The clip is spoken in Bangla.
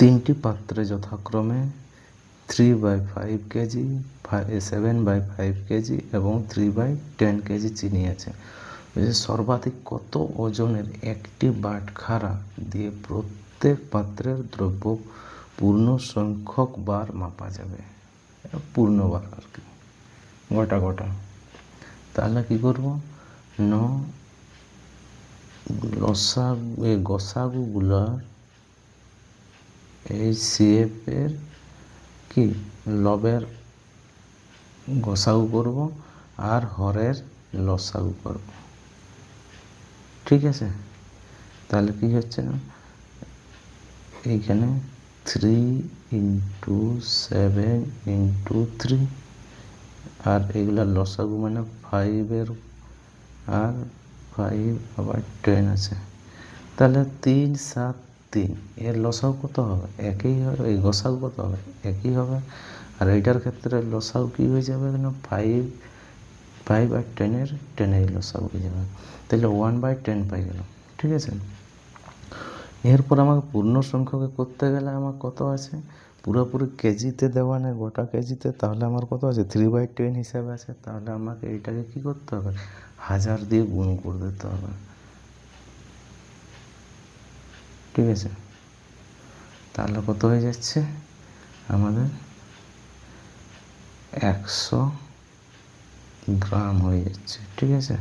তিনটি পাত্রে যথাক্রমে three by five KG seven by five KG এবং থ্রি বাই টেন কেজি চিনি আছে। সর্বাধিক কত ওজনের একটি বাটখারা দিয়ে প্রত্যেক পাত্রের দ্রব্য পূর্ণ সংখ্যক বার মাপা যাবে? পূর্ণবার আর কি। গোটা গোটা। তাহলে কি করব? ন এই গসাগুগুলার এই সিএফ কি? লবের গসাগু করব আর হরের লসাউ করব। ঠিক আছে? তাহলে কি হচ্ছে না? এইখানে three into seven into three আর এগুলা লসাগু মানে ফাইভের আর ফাইভ আবার টেন আছে। তাহলে তিন, সাত তিন এর লসাও কত হবে? একই হবে, এই গসাগু কত হবে? একই হবে। আর এইটার ক্ষেত্রে লসাও কী হয়ে যাবে না? ফাইভ ফাইভ আর টেনের টেনের লসাও হয়ে যাবে। তাহলে ওয়ান বাই টেন পাই গেল ঠিক আছে? এরপর আমাকে পূর্ণ সংখ্যকে করতে গেলে আমার কত আছে? পুরোপুরি কেজিতে দেওয়া নেই, গোটা কেজিতে, তাহলে আমার কত আছে? থ্রি বাই টেন হিসাবে আছে, তাহলে আমাকে এইটাকে কী করতে হবে? হাজার দিয়ে গুণ করে দিতে হবে। ঠিক আছে? তাহলে কত হয়ে যাচ্ছে? আমাদের একশো গ্রাম হয়ে যাচ্ছে ঠিক আছে?